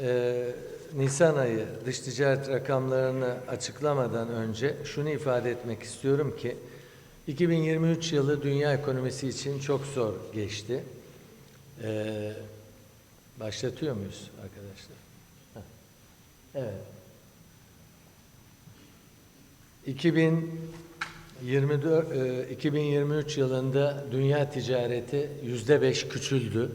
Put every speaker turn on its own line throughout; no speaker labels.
e, Nisan ayı dış ticaret rakamlarını açıklamadan önce şunu ifade etmek istiyorum ki 2023 yılı dünya ekonomisi için çok zor geçti. E, başlatıyor muyuz arkadaşlar? Heh. Evet. 2024 e, 2023 yılında dünya ticareti yüzde beş küçüldü.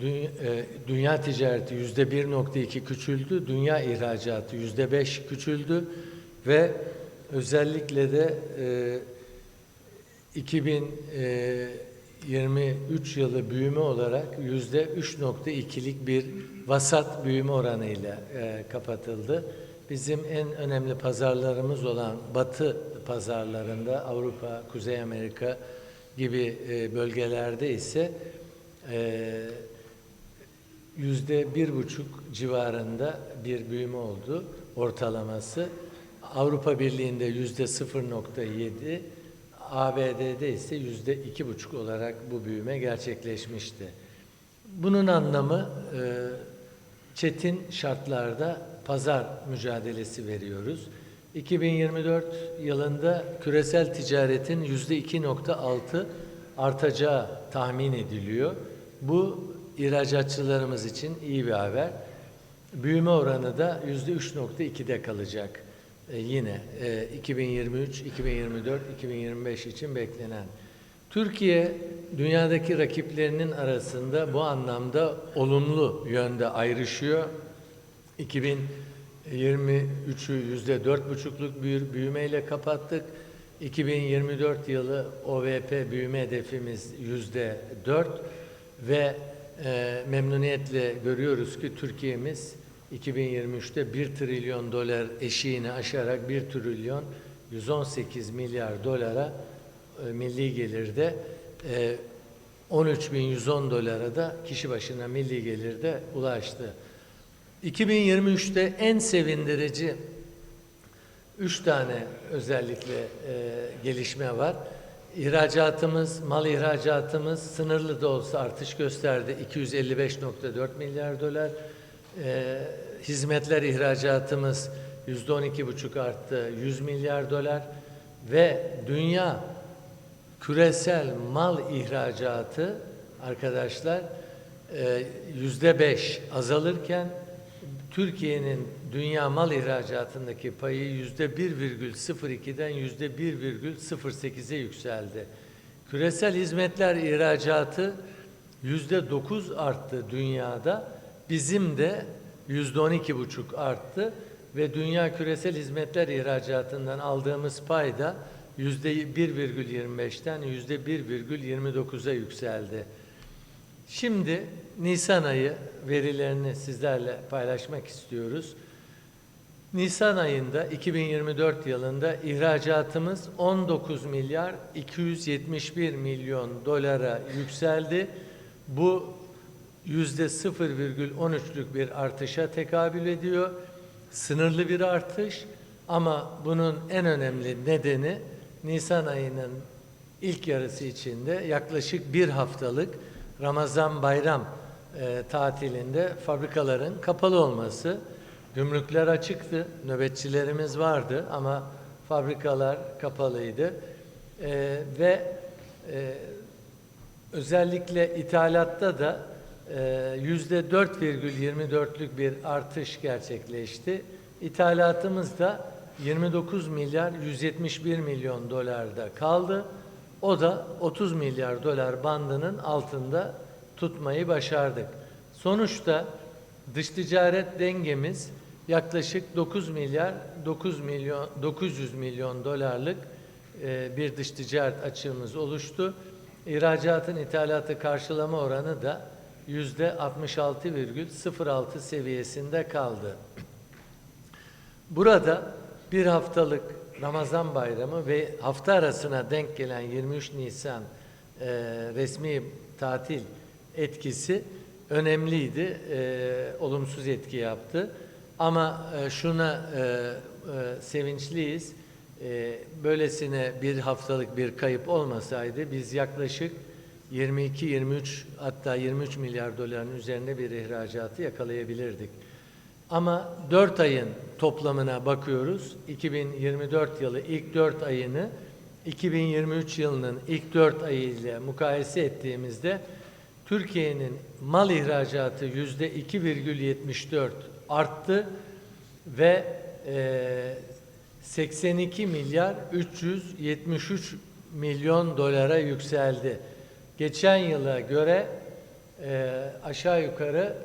Dünya, e, dünya ticareti yüzde 1.2 küçüldü, dünya ihracatı yüzde 5 küçüldü ve özellikle de e, 2023 yılı büyüme olarak yüzde 3.2'lik bir vasat büyüme oranıyla e, kapatıldı. Bizim en önemli pazarlarımız olan Batı pazarlarında Avrupa, Kuzey Amerika gibi e, bölgelerde ise e, yüzde bir buçuk civarında bir büyüme oldu ortalaması. Avrupa Birliği'nde yüzde 0.7, ABD'de ise yüzde iki buçuk olarak bu büyüme gerçekleşmişti. Bunun anlamı e, çetin şartlarda pazar mücadelesi veriyoruz. 2024 yılında küresel ticaretin yüzde 2.6 artacağı tahmin ediliyor. Bu ihracatçılarımız için iyi bir haber. Büyüme oranı da yüzde 3.2'de kalacak. Ee, yine e, 2023, 2024, 2025 için beklenen. Türkiye dünyadaki rakiplerinin arasında bu anlamda olumlu yönde ayrışıyor. 2023'ü yüzde dört buçukluk bir büyümeyle kapattık. 2024 yılı OVP büyüme hedefimiz yüzde dört ve e, memnuniyetle görüyoruz ki Türkiye'miz 2023'te 1 trilyon dolar eşiğini aşarak 1 trilyon 118 milyar dolara e, milli gelirde e, 13.110 dolara da kişi başına milli gelirde ulaştı. 2023'te en sevindirici üç tane özellikle e, gelişme var. İhracatımız, mal ihracatımız sınırlı da olsa artış gösterdi. 255.4 milyar dolar. E, hizmetler ihracatımız yüzde on iki buçuk arttı. 100 milyar dolar ve dünya küresel mal ihracatı arkadaşlar e, yüzde beş azalırken Türkiye'nin dünya mal ihracatındaki payı yüzde 1,02'den yüzde 1,08'e yükseldi. Küresel hizmetler ihracatı yüzde 9 arttı dünyada. Bizim de yüzde 12 buçuk arttı ve dünya küresel hizmetler ihracatından aldığımız pay da yüzde 1,25'ten yüzde 1,29'a yükseldi. Şimdi Nisan ayı verilerini sizlerle paylaşmak istiyoruz. Nisan ayında 2024 yılında ihracatımız 19 milyar 271 milyon dolara yükseldi. Bu yüzde 0,13'lük bir artışa tekabül ediyor. Sınırlı bir artış ama bunun en önemli nedeni Nisan ayının ilk yarısı içinde yaklaşık bir haftalık Ramazan bayram e, tatilinde fabrikaların kapalı olması. Gümrükler açıktı, nöbetçilerimiz vardı ama fabrikalar kapalıydı. E, ve e, özellikle ithalatta da e, yüzde 4,24'lük bir artış gerçekleşti. İthalatımız da 29 milyar 171 milyon dolarda kaldı. O da 30 milyar dolar bandının altında tutmayı başardık. Sonuçta dış ticaret dengemiz yaklaşık 9 milyar 9 milyon 900 milyon dolarlık e, bir dış ticaret açığımız oluştu. İhracatın ithalatı karşılama oranı da yüzde 66,06 seviyesinde kaldı. Burada bir haftalık Ramazan bayramı ve hafta arasına denk gelen 23 Nisan e, resmi tatil etkisi önemliydi. E, olumsuz etki yaptı. Ama e, şuna e, e, sevinçliyiz. Böylesine bir haftalık bir kayıp olmasaydı biz yaklaşık 22-23 hatta 23 milyar doların üzerinde bir ihracatı yakalayabilirdik. Ama 4 ayın toplamına bakıyoruz. 2024 yılı ilk 4 ayını 2023 yılının ilk 4 ayı ile mukayese ettiğimizde Türkiye'nin mal ihracatı yüzde 2,74 arttı ve e, 82 milyar 373 milyon dolara yükseldi. Geçen yıla göre e, aşağı yukarı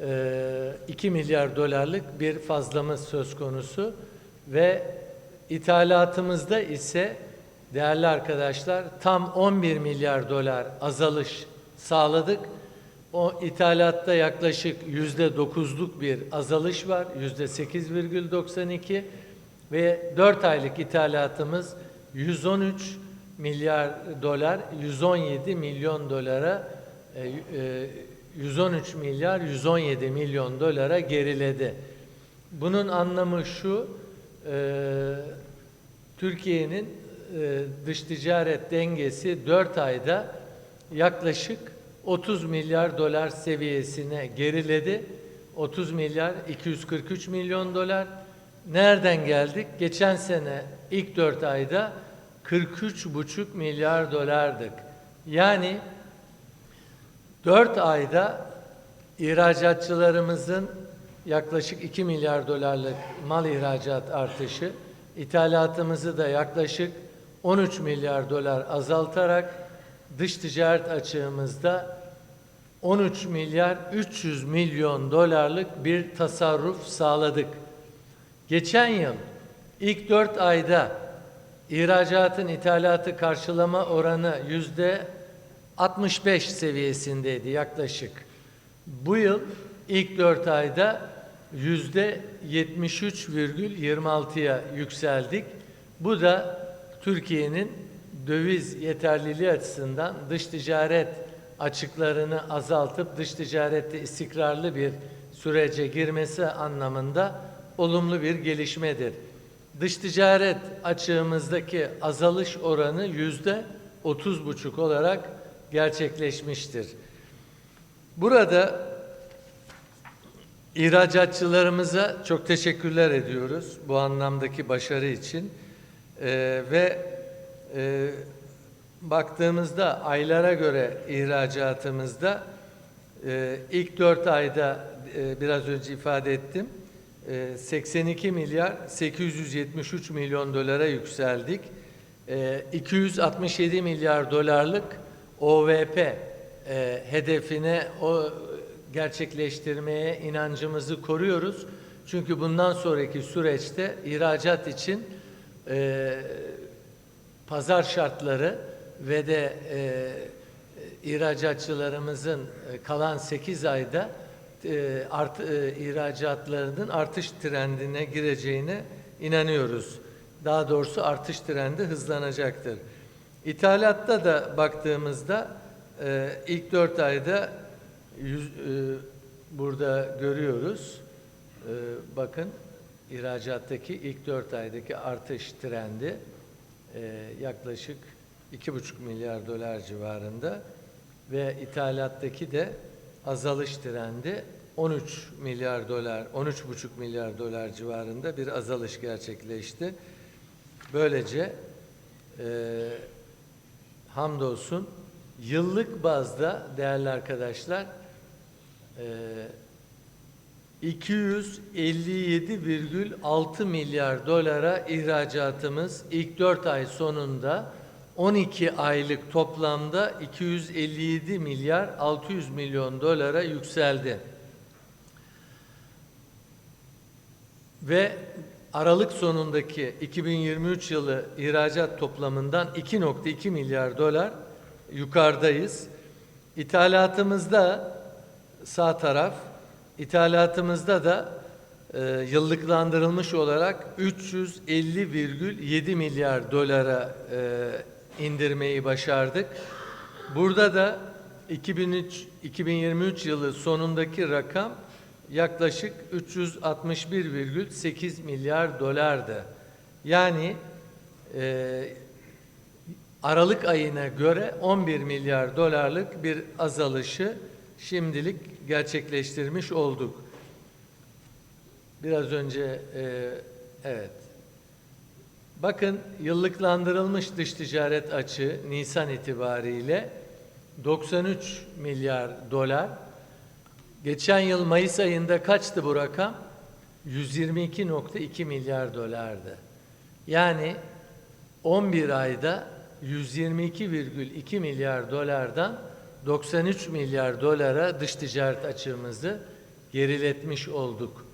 e, 2 milyar dolarlık bir fazlamız söz konusu ve ithalatımızda ise değerli arkadaşlar tam 11 milyar dolar azalış sağladık. O ithalatta yaklaşık yüzde dokuzluk bir azalış var. Yüzde 8,92 ve 4 aylık ithalatımız 113 milyar dolar, 117 milyon dolara e, e, 113 milyar 117 milyon dolara geriledi. Bunun anlamı şu, e, Türkiye'nin e, dış ticaret dengesi 4 ayda yaklaşık 30 milyar dolar seviyesine geriledi. 30 milyar 243 milyon dolar. Nereden geldik? Geçen sene ilk 4 ayda 43,5 milyar dolardık. Yani 4 ayda ihracatçılarımızın yaklaşık 2 milyar dolarlık mal ihracat artışı, ithalatımızı da yaklaşık 13 milyar dolar azaltarak dış ticaret açığımızda 13 milyar 300 milyon dolarlık bir tasarruf sağladık. Geçen yıl ilk 4 ayda ihracatın ithalatı karşılama oranı yüzde 65 seviyesindeydi yaklaşık. Bu yıl ilk 4 ayda yüzde 73,26'ya yükseldik. Bu da Türkiye'nin döviz yeterliliği açısından dış ticaret açıklarını azaltıp dış ticarette istikrarlı bir sürece girmesi anlamında olumlu bir gelişmedir. Dış ticaret açığımızdaki azalış oranı yüzde otuz buçuk olarak gerçekleşmiştir. Burada ihracatçılarımıza çok teşekkürler ediyoruz bu anlamdaki başarı için Ee, ve e, baktığımızda aylara göre ihracatımızda e, ilk dört ayda e, biraz önce ifade ettim. E, 82 milyar 873 milyon dolara yükseldik. E, 267 milyar dolarlık OVP e, hedefine o gerçekleştirmeye inancımızı koruyoruz. Çünkü bundan sonraki süreçte ihracat için e, pazar şartları ve de e, ihracatçılarımızın e, kalan 8 ayda e, art, e, ihracatlarının artış trendine gireceğine inanıyoruz. Daha doğrusu artış trendi hızlanacaktır. İthalatta da baktığımızda e, ilk 4 ayda yüz, e, burada görüyoruz. E, bakın ihracattaki ilk 4 aydaki artış trendi e, yaklaşık 2,5 milyar dolar civarında ve ithalattaki de azalış trendi 13 milyar dolar, 13,5 milyar dolar civarında bir azalış gerçekleşti. Böylece e, hamdolsun yıllık bazda değerli arkadaşlar e, 257,6 milyar dolara ihracatımız ilk 4 ay sonunda 12 aylık toplamda 257 milyar 600 milyon dolara yükseldi. Ve Aralık sonundaki 2023 yılı ihracat toplamından 2.2 milyar dolar yukarıdayız. İthalatımızda sağ taraf İthalatımızda da e, yıllıklandırılmış olarak 350,7 milyar dolara e, indirmeyi başardık. Burada da 2003, 2023 yılı sonundaki rakam yaklaşık 361,8 milyar dolardı. Yani e, Aralık ayına göre 11 milyar dolarlık bir azalışı şimdilik gerçekleştirmiş olduk. Biraz önce e, evet. Bakın yıllıklandırılmış dış ticaret açığı Nisan itibariyle 93 milyar dolar. Geçen yıl Mayıs ayında kaçtı bu rakam? 122.2 milyar dolardı. Yani 11 ayda 122,2 milyar dolardan 93 milyar dolara dış ticaret açığımızı geriletmiş olduk.